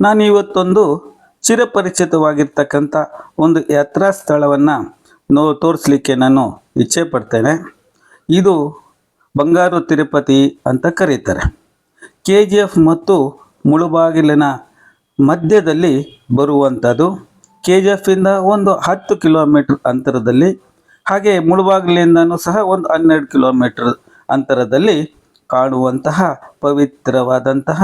ನಾನು ಇವತ್ತೊಂದು ಚಿರಪರಿಚಿತವಾಗಿರ್ತಕ್ಕಂಥ ಒಂದು ಯಾತ್ರಾ ಸ್ಥಳವನ್ನು ನೋ, ತೋರಿಸ್ಲಿಕ್ಕೆ ನಾನು ಇಚ್ಛೆ ಪಡ್ತೇನೆ. ಇದು ಬಂಗಾರು ತಿರುಪತಿ ಅಂತ ಕರೀತಾರೆ. ಕೆ ಜಿ ಎಫ್ ಮತ್ತು ಮುಳುಬಾಗಿಲಿನ ಮಧ್ಯದಲ್ಲಿ ಬರುವಂಥದ್ದು. ಕೆ ಜಿ ಎಫಿಂದ ಒಂದು ಹತ್ತು ಕಿಲೋಮೀಟ್ರ್ ಅಂತರದಲ್ಲಿ, ಹಾಗೆ ಮುಳುಬಾಗಿಲಿಂದನೂ ಸಹ ಒಂದು ಹನ್ನೆರಡು ಕಿಲೋಮೀಟ್ರ್ ಅಂತರದಲ್ಲಿ ಕಾಣುವಂತಹ ಪವಿತ್ರವಾದಂತಹ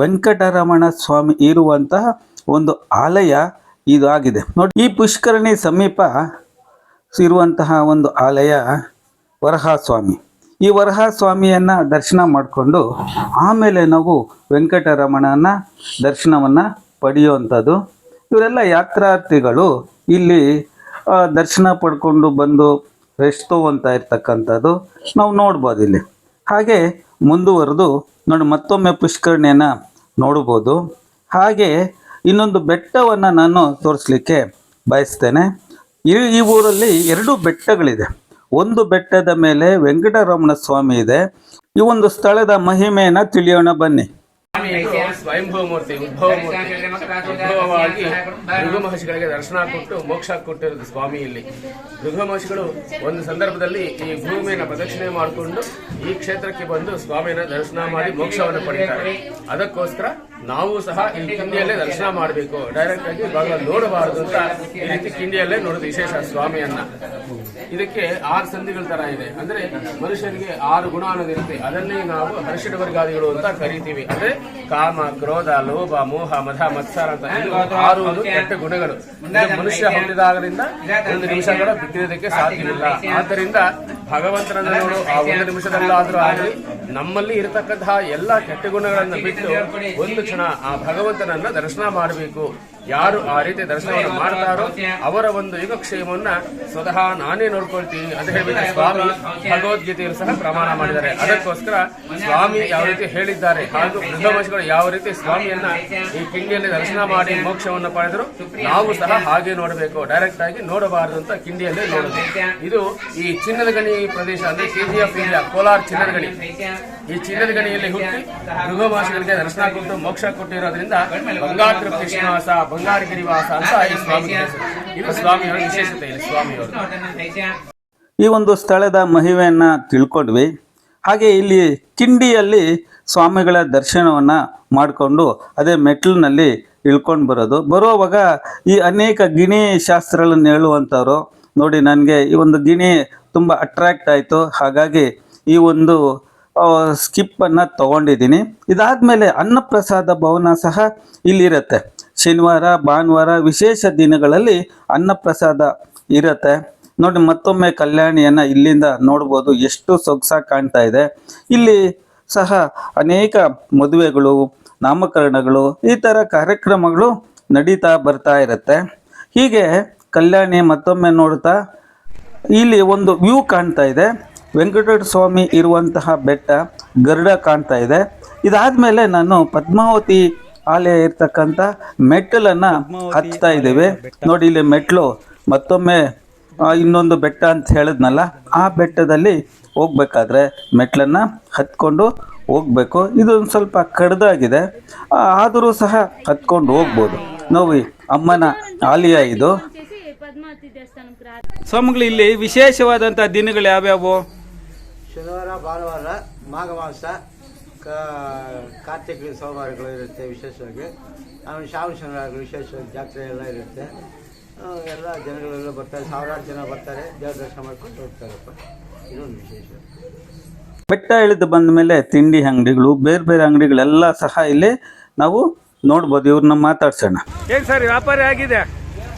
ವೆಂಕಟರಮಣ ಸ್ವಾಮಿ ಇರುವಂತಹ ಒಂದು ಆಲಯ ಇದಾಗಿದೆ. ನೋಡಿ, ಈ ಪುಷ್ಕರಣಿ ಸಮೀಪ ಇರುವಂತಹ ಒಂದು ಆಲಯ ವರಹಸ್ವಾಮಿ. ಈ ವರಹಸ್ವಾಮಿಯನ್ನು ದರ್ಶನ ಮಾಡಿಕೊಂಡು ಆಮೇಲೆ ನಾವು ವೆಂಕಟರಮಣನ ದರ್ಶನವನ್ನು ಪಡೆಯುವಂಥದ್ದು. ಇವರೆಲ್ಲ ಯಾತ್ರಾರ್ಥಿಗಳು ಇಲ್ಲಿ ದರ್ಶನ ಪಡ್ಕೊಂಡು ಬಂದು ರೆಸ್ಟ್ ತೊಗೊತಾ ಇರ್ತಕ್ಕಂಥದ್ದು ನಾವು ನೋಡ್ಬೋದು ಇಲ್ಲಿ. ಹಾಗೆ ಮುಂದುವರೆದು ನೋಡಿ ಮತ್ತೊಮ್ಮೆ ಪುಷ್ಕರಣಿಯನ್ನು ನೋಡ್ಬೋದು ಹಾಗೆ ಇನ್ನೊಂದು ಬೆಟ್ಟವನ್ನು ನಾನು ತೋರಿಸ್ಲಿಕ್ಕೆ ಬಯಸ್ತೇನೆ. ಈ ಈ ಊರಲ್ಲಿ ಎರಡು ಬೆಟ್ಟಗಳಿದೆ. ಒಂದು ಬೆಟ್ಟದ ಮೇಲೆ ವೆಂಕಟರಮಣ ಸ್ವಾಮಿ ಇದೆ. ಈ ಒಂದು ಸ್ಥಳದ ಮಹಿಮೆಯನ್ನು ತಿಳಿಯೋಣ ಬನ್ನಿ. ಸ್ವಾಮಿಯು ಸ್ವಯಂಭೂ ಮೂರ್ತಿ ಉದ್ಭವ ಮೂರ್ತಿ ಉದ್ಭವವಾಗಿ ಮಹರ್ಷಿಗಳಿಗೆ ದರ್ಶನ ಕೊಟ್ಟು ಮೋಕ್ಷ ಕೊಟ್ಟಿರೋದು ಸ್ವಾಮಿ ಇಲ್ಲಿ ಮಹರ್ಷಿಗಳು ಒಂದು ಸಂದರ್ಭದಲ್ಲಿ ಈ ಭೂಮಿಯನ್ನು ಪ್ರದಕ್ಷಿಣೆ ಮಾಡಿಕೊಂಡು ಈ ಕ್ಷೇತ್ರಕ್ಕೆ ಬಂದು ಸ್ವಾಮಿಯನ್ನು ದರ್ಶನ ಮಾಡಿ ಮೋಕ್ಷವನ್ನು ಪಡೆಯುತ್ತಾರೆ ಅದಕ್ಕೋಸ್ಕರ ನಾವು ಸಹ ಈ ಕಿಂಡಿಯಲ್ಲೇ ದರ್ಶನ ಮಾಡಬೇಕು. ಡೈರೆಕ್ಟ್ ಆಗಿ ಭಾಗ ನೋಡಬಾರದು ಅಂತ ಈ ರೀತಿ ಕಿಂಡಿಯಲ್ಲೇ ನೋಡೋದು ವಿಶೇಷ ಸ್ವಾಮಿಯನ್ನ. ಇದಕ್ಕೆ ಆರು ಸಂಧಿಗಳ ತರ ಇದೆ. ಅಂದ್ರೆ ಮನುಷ್ಯನಿಗೆ ಆರು ಗುಣ ಅನ್ನೋದಿರುತ್ತೆ. ಅದನ್ನೇ ನಾವು ಹರ್ಷಡ ವರ್ಗಾದಿಗಳು ಅಂತ ಕರಿತೀವಿ. ಅಂದ್ರೆ ಕಾಮ, ಕ್ರೋಧ, ಲೋಭ, ಮೋಹ ಮಧ ಮತ್ಸರ ಅಂತ ಆರು ಕೆಟ್ಟ ಗುಣಗಳು. ಮನುಷ್ಯ ಹೊಂದಿದಾಗದಿಂದ ಒಂದು ನಿಮಿಷ ಕೂಡ ಬಿಟ್ಟಿರೋದಕ್ಕೆ ಸಾಧ್ಯವಿಲ್ಲ. ಆದ್ದರಿಂದ ಭಗವಂತನನ್ನ ಆ ಒಂದು ನಿಮಿಷದಲ್ಲಾದ್ರೂ ಆಗಲಿ. ನಮ್ಮಲ್ಲಿ ಇರತಕ್ಕಂತಹ ಎಲ್ಲಾ ಕೆಟ್ಟ ಗುಣಗಳನ್ನು ಬಿಟ್ಟು ಒಂದು ಕ್ಷಣ ಆ ಭಗವಂತನನ್ನ ದರ್ಶನ ಮಾಡಬೇಕು. ಯಾರು ಆ ರೀತಿ ದರ್ಶನವನ್ನು ಮಾಡ್ತಾರೋ ಅವರ ಒಂದು ಯುಗಕ್ಷೇಮವನ್ನ ಸ್ವತಃ ನಾನೇ ನೋಡ್ಕೊಳ್ತೀನಿ ಅಂತ ಹೇಳಿದ್ರೆ ಸ್ವಾಮಿ ಭಗವದ್ಗೀತೆಯಲ್ಲಿ ಸಹ ಪ್ರಮಾಣ ಮಾಡಿದ್ದಾರೆ. ಅದಕ್ಕೋಸ್ಕರ ಸ್ವಾಮಿ ಯಾವ ರೀತಿ ಹೇಳಿದ್ದಾರೆ ಹಾಗೂ ಬೃಹಮಶಿಗಳು ಯಾವ ರೀತಿ ಸ್ವಾಮಿಯನ್ನ ಈ ಕಿಂಡಿಯಲ್ಲಿ ದರ್ಶನ ಮಾಡಿ ಮೋಕ್ಷವನ್ನು ಪಡೆದರು, ನಾವು ಸಹ ಹಾಗೆ ನೋಡಬೇಕು. ಡೈರೆಕ್ಟ್ ಆಗಿ ನೋಡಬಾರದು ಅಂತ ಕಿಂಡಿಯಲ್ಲೇ ನೋಡಬೇಕು ಇದು ಈ ಚಿನ್ನದ ಗಣಿ ಪ್ರದೇಶ ಅಂದ್ರೆ ಕೆಜಿಎಫ್ ಇಂಡಿಯಾ ಕೋಲಾರ ಚಿನ್ನದ ಗಣಿ ಈ ಚಿನ್ನದ ಗಣಿಯಲ್ಲಿ ಹುಟ್ಟಿ ಗೃಹವಾಸಿಗಳಿಗೆ ದರ್ಶನ ಕೊಟ್ಟು ಮೋಕ್ಷ ಕೊಟ್ಟಿರೋದ್ರಿಂದ ಗಂಗಾತೃಪ್ತಿ ಶ್ರೀನಿವಾಸ ಬಂಗಾರಗಿರಿ ವಾಸ ಅಂತ ಈ ಸ್ವಾಮಿ ಇದು ಸ್ವಾಮಿಯವರ ವಿಶೇಷತೆ ಇಲ್ಲಿ ಸ್ವಾಮಿಯವರು ಈ ಒಂದು ಸ್ಥಳದ ಮಹಿಮೆಯನ್ನು ತಿಳ್ಕೊಂಡ್ವಿ. ಹಾಗೆ ಇಲ್ಲಿ ಕಿಂಡಿಯಲ್ಲಿ ಸ್ವಾಮಿಗಳ ದರ್ಶನವನ್ನು ಮಾಡಿಕೊಂಡು ಅದೇ ಮೆಟ್ಲಿನಲ್ಲಿ ಇಳ್ಕೊಂಡು ಬರೋದು. ಬರುವಾಗ ಈ ಅನೇಕ ಗಿಣಿ ಶಾಸ್ತ್ರಗಳನ್ನು ಹೇಳುವಂಥವ್ರು ನೋಡಿ ನನಗೆ ಈ ಒಂದು ಗಿಣಿ ತುಂಬ ಅಟ್ರಾಕ್ಟ್ ಆಯಿತು. ಹಾಗಾಗಿ ಈ ಒಂದು ಸ್ಕಿಪ್ಪನ್ನು ತೊಗೊಂಡಿದ್ದೀನಿ. ಇದಾದಮೇಲೆ ಅನ್ನಪ್ರಸಾದ ಭವನ ಸಹ ಇಲ್ಲಿರುತ್ತೆ. ಶನಿವಾರ, ಭಾನುವಾರ ವಿಶೇಷ ದಿನಗಳಲ್ಲಿ ಅನ್ನಪ್ರಸಾದ ಇರುತ್ತೆ. ನೋಡಿ, ಮತ್ತೊಮ್ಮೆ ಕಲ್ಯಾಣಿಯನ್ನ ಇಲ್ಲಿಂದ ನೋಡ್ಬೋದು ಎಷ್ಟು ಸೊಗಸಾಗಿ ಕಾಣ್ತಾ ಇದೆ. ಇಲ್ಲಿ ಸಹ ಅನೇಕ ಮದುವೆಗಳು, ನಾಮಕರಣಗಳು, ಈ ಥರ ಕಾರ್ಯಕ್ರಮಗಳು ನಡೀತಾ ಬರ್ತಾ ಇರುತ್ತೆ. ಹೀಗೆ ಕಲ್ಯಾಣಿ ಮತ್ತೊಮ್ಮೆ ನೋಡ್ತಾ ಇಲ್ಲಿ ಒಂದು ವ್ಯೂ ಕಾಣ್ತಾ ಇದೆ. ವೆಂಕಟೇಶ್ವರ ಸ್ವಾಮಿ ಇರುವಂತಹ ಬೆಟ್ಟ ಗರುಡ ಕಾಣ್ತಾ ಇದೆ. ಇದಾದ ಮೇಲೆ ನಾನು ಪದ್ಮಾವತಿ ಅಲ್ಲಿ ಇರ್ತಕ್ಕಂಥ ಮೆಟ್ಟಲನ್ನ ಹತ್ತಾ ಇದ್ದೇವೆ. ನೋಡಿ ಇಲ್ಲಿ ಮೆಟ್ಲು, ಮತ್ತೊಮ್ಮೆ ಇನ್ನೊಂದು ಬೆಟ್ಟ ಅಂತ ಹೇಳಿದ್ನಲ್ಲ, ಆ ಬೆಟ್ಟದಲ್ಲಿ ಹೋಗ್ಬೇಕಾದ್ರೆ ಮೆಟ್ಲನ್ನ ಹತ್ಕೊಂಡು ಹೋಗಬೇಕು. ಇದೊಂದು ಸ್ವಲ್ಪ ಕಡ್ದಾಗಿದೆ. ಆದರೂ ಸಹ ಹತ್ಕೊಂಡು ಹೋಗ್ಬೋದು. ನಾವು ಅಮ್ಮನ ಆಲಿಯ ಇದು. ಸ್ವಾಮಿಗಳು, ಇಲ್ಲಿ ವಿಶೇಷವಾದಂತಹ ದಿನಗಳು ಯಾವ್ಯಾವು? ಶನಿವಾರ, ಭಾನುವಾರ, ಮಾಘ ಮಾಸ ಮಾಘಮಾಸ ಕಾರ್ತಿಕ ಸೋಮವಾರಗಳು ಇರುತ್ತೆ ವಿಶೇಷವಾಗಿ. ಆಮೇಲೆ ಶ್ರಾವಣ ಶನಿವಾರಗಳು ವಿಶೇಷವಾಗಿ ಜಾತ್ರೆ ಎಲ್ಲ ಇರುತ್ತೆ. ಎಲ್ಲ ಜನಗಳೆಲ್ಲ ಬರ್ತಾರೆ. ಸಾವಿರಾರು ಜನ ಬರ್ತಾರೆ. ದೇವ್ರ ದರ್ಶನ ಮಾಡ್ಕೊಂಡು ಹೋಗ್ತಾರಪ್ಪ ಇದೊಂದು ವಿಶೇಷ. ಬೆಟ್ಟ ಇಳಿದು ಬಂದ ಮೇಲೆ ತಿಂಡಿ ಅಂಗಡಿಗಳು ಬೇರೆ ಬೇರೆ ಅಂಗಡಿಗಳೆಲ್ಲ ಸಹ ಇಲ್ಲಿ ನಾವು ನೋಡ್ಬೋದು. ಇವ್ರನ್ನ ಮಾತಾಡ್ಸೋಣ. ಏನು ಸರ್ ವ್ಯಾಪಾರ ಆಗಿದೆ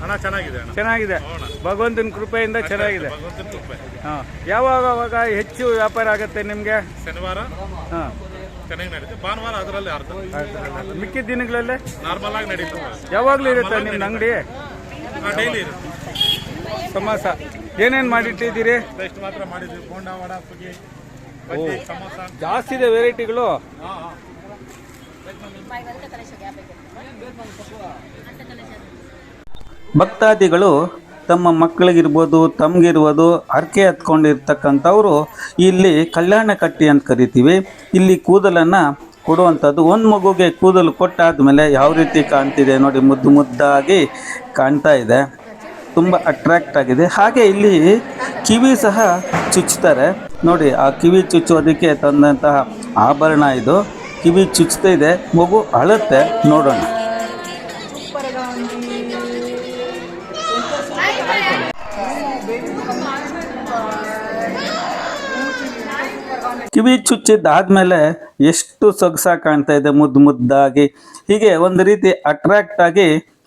ಹಣ ಚೆನ್ನಾಗಿದೆ ಅಣ್ಣ. ಚೆನ್ನಾಗಿದೆ. ಭಗವಂತನ ಕೃಪೆಯಿಂದ ಚೆನ್ನಾಗಿದೆ. ಭಗವಂತನ ಕೃಪೆ. ಹಾಂ ಯಾವಾಗ ಅವಾಗ ಹೆಚ್ಚು ವ್ಯಾಪಾರ ಆಗುತ್ತೆ ನಿಮಗೆ? ಶನಿವಾರ? ಹಾಂ. ಚೆನ್ನಾಗಿ ನಡೀತೆ. ಭಾನುವಾರ ಅದರಲ್ಲಿ ಅರ್ಧ. ಮಿಕ್ಕಿದ ದಿನಗಳಲ್ಲೇ? ನಾರ್ಮಲ್ ಆಗಿ ನಡೀತದೆ ಯಾವಾಗಲೂ ಇರುತ್ತೆ ನಿಮ್ಮ ಅಂಗಡಿ? ಡೈಲಿ ಇರುತ್ತೆ. ಸಮೋಸ. ಏನೇನು ಮಾಡಿಟ್ಟಿದ್ದೀರಿ ಇಷ್ಟು ಮಾತ್ರ ಮಾಡಿದ್ವಿ. ಬೋಂಡ ವಡ ಸುಗಿ ಬಜ್ಜಿ ಸಮೋಸ. ಜಾಸ್ತಿ ಇದೆ ವೆರೈಟಿಗಳು? ಭಕ್ತಾದಿಗಳು ತಮ್ಮ ಮಕ್ಕಳಿಗಿರ್ಬೋದು, ತಮಗಿರ್ಬೋದು ಹರಕೆ ಹತ್ಕೊಂಡಿರ್ತಕ್ಕಂಥವ್ರು ಇಲ್ಲಿ ಕಲ್ಯಾಣ ಕಟ್ಟಿ ಅಂತ ಕರಿತೀವಿ. ಇಲ್ಲಿ ಕೂದಲನ್ನು ಕೊಡುವಂಥದ್ದು ಒಂದು ಮಗುಗೆ ಕೂದಲು ಕೊಟ್ಟಾದಮೇಲೆ ಯಾವ ರೀತಿ ಕಾಣ್ತಿದೆ ನೋಡಿ ಮುದ್ದು ಮುದ್ದಾಗಿ ಕಾಣ್ತಾ ಇದೆ. ತುಂಬ ಅಟ್ರಾಕ್ಟ್ ಆಗಿದೆ. ಹಾಗೆ ಇಲ್ಲಿ ಕಿವಿ ಸಹ ಚುಚ್ತಾರೆ. ನೋಡಿ, ಆ ಕಿವಿ ಚುಚ್ಚೋದಕ್ಕೆ ತಂದಂತಹ ಆಭರಣ ಇದು. ಕಿವಿ ಚುಚ್ತಾ ಇದೆ. ಮಗು ಅಳುತ್ತೆ, ನೋಡೋಣ. ಕಿವಿ ಚುಚ್ಚಿದ್ದಾದ್ಮೇಲೆ ಎಷ್ಟು ಸೊಗಸಾಗಿ ಕಾಣ್ತಾ ಇದೆ ಮುದ್ದು ಮುದ್ದಾಗಿ. ಹೀಗೆ ಒಂದು ರೀತಿ ಅಟ್ರಾಕ್ಟ್ ಆಗಿ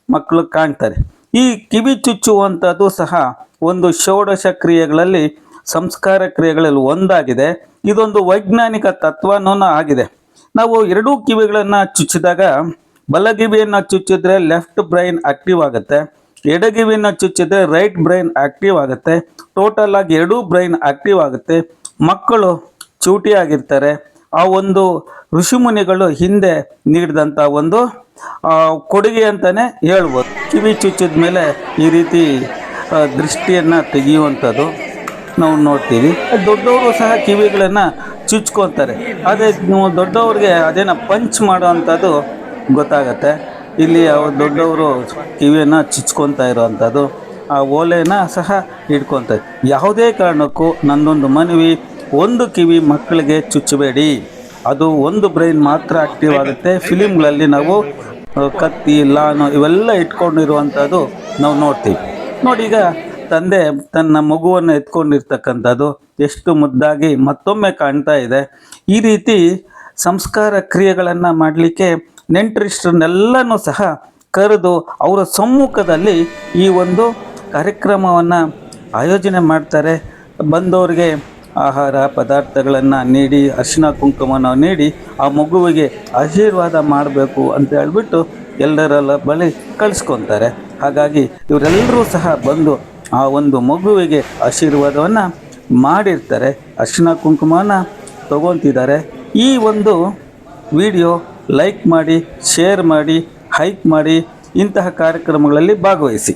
ಮಕ್ಕಳು ಕಾಣ್ತಾರೆ. ಈ ಕಿವಿ ಚುಚ್ಚುವಂಥದ್ದು ಸಹ ಒಂದು ಷೋಡಶ ಕ್ರಿಯೆಗಳಲ್ಲಿ, ಸಂಸ್ಕಾರ ಕ್ರಿಯೆಗಳಲ್ಲಿ ಒಂದಾಗಿದೆ. ಇದೊಂದು ವೈಜ್ಞಾನಿಕ ತತ್ವನೂ ಆಗಿದೆ. ನಾವು ಎರಡೂ ಕಿವಿಗಳನ್ನು ಚುಚ್ಚಿದಾಗ, ಬಲಗಿವಿಯನ್ನು ಚುಚ್ಚಿದ್ರೆ ಲೆಫ್ಟ್ ಬ್ರೈನ್ ಆಕ್ಟಿವ್ ಆಗುತ್ತೆ, ಎಡಗಿವಿಯನ್ನು ಚುಚ್ಚಿದ್ರೆ ರೈಟ್ ಬ್ರೈನ್ ಆಕ್ಟಿವ್ ಆಗುತ್ತೆ ಟೋಟಲ್ ಆಗಿ ಎರಡೂ ಬ್ರೈನ್ ಆಕ್ಟಿವ್ ಆಗುತ್ತೆ. ಮಕ್ಕಳು ಚೂಟಿಯಾಗಿರ್ತಾರೆ. ಆ ಒಂದು ಋಷಿಮುನಿಗಳು ಹಿಂದೆ ನೀಡಿದಂಥ ಒಂದು ಕೊಡುಗೆ ಅಂತಲೇ ಹೇಳ್ಬೋದು. ಕಿವಿ ಚುಚ್ಚಿದ ಮೇಲೆ ಈ ರೀತಿ ದೃಷ್ಟಿಯನ್ನು ತೆಗೆಯುವಂಥದ್ದು ನಾವು ನೋಡ್ತೀವಿ. ದೊಡ್ಡವರು ಸಹ ಕಿವಿಗಳನ್ನು ಚುಚ್ಕೊತಾರೆ. ಅದೇ ದೊಡ್ಡವ್ರಿಗೆ ಅದೇನ ಪಂಚ್ ಮಾಡೋವಂಥದ್ದು ಗೊತ್ತಾಗತ್ತೆ. ಇಲ್ಲಿ ಅವ್ರು ದೊಡ್ಡವರು ಕಿವಿಯನ್ನು ಚುಚ್ಕೊತಾ ಇರೋವಂಥದ್ದು, ಆ ಓಲೆನ ಸಹ ಇಟ್ಕೊತಾರೆ ಯಾವುದೇ ಕಾರಣಕ್ಕೂ ನಂದೊಂದು ಮನವಿ ಒಂದು ಕಿವಿ ಮಕ್ಕಳಿಗೆ ಚುಚ್ಚಬೇಡಿ. ಅದು ಒಂದು ಬ್ರೈನ್ ಮಾತ್ರ ಆಕ್ಟಿವ್ ಆಗುತ್ತೆ. ಫಿಲಿಮ್ಗಳಲ್ಲಿ ನಾವು ಕತ್ತಿ, ಲಾನು ಇವೆಲ್ಲ ಇಟ್ಕೊಂಡಿರುವಂಥದ್ದು ನಾವು ನೋಡ್ತೀವಿ. ನೋಡಿ ಈಗ ತಂದೆ ತನ್ನ ಮಗುವನ್ನು ಎತ್ಕೊಂಡಿರ್ತಕ್ಕಂಥದ್ದು ಎಷ್ಟು ಮುದ್ದಾಗಿ ಮತ್ತೊಮ್ಮೆ ಕಾಣ್ತಾ ಇದೆ. ಈ ರೀತಿ ಸಂಸ್ಕಾರ ಕ್ರಿಯೆಗಳನ್ನು ಮಾಡಲಿಕ್ಕೆ ನೆಂಟರಿಷ್ಟರನ್ನೆಲ್ಲನೂ ಸಹ ಕರೆದು ಅವರ ಸಮ್ಮುಖದಲ್ಲಿ ಈ ಒಂದು ಕಾರ್ಯಕ್ರಮವನ್ನು ಆಯೋಜನೆ ಮಾಡ್ತಾರೆ. ಬಂದವರಿಗೆ ಆಹಾರ ಪದಾರ್ಥಗಳನ್ನು ನೀಡಿ ಅರಿಶಿನ ಕುಂಕುಮನ ನೀಡಿ, ಆ ಮಗುವಿಗೆ ಆಶೀರ್ವಾದ ಮಾಡಬೇಕು ಅಂತ ಹೇಳ್ಬಿಟ್ಟು ಎಲ್ಲರೆಲ್ಲ ಬಳಿ ಕಳಿಸ್ಕೊತಾರೆ. ಹಾಗಾಗಿ ಇವರೆಲ್ಲರೂ ಸಹ ಬಂದು ಆ ಒಂದು ಮಗುವಿಗೆ ಆಶೀರ್ವಾದವನ್ನು ಮಾಡಿರ್ತಾರೆ. ಅರಿಶಿನ ಕುಂಕುಮನ ತಗೊತಿದ್ದಾರೆ. ಈ ಒಂದು ವಿಡಿಯೋ ಲೈಕ್ ಮಾಡಿ, ಶೇರ್ ಮಾಡಿ, ಹೈಕ್ ಮಾಡಿ ಇಂತಹ ಕಾರ್ಯಕ್ರಮಗಳಲ್ಲಿ ಭಾಗವಹಿಸಿ.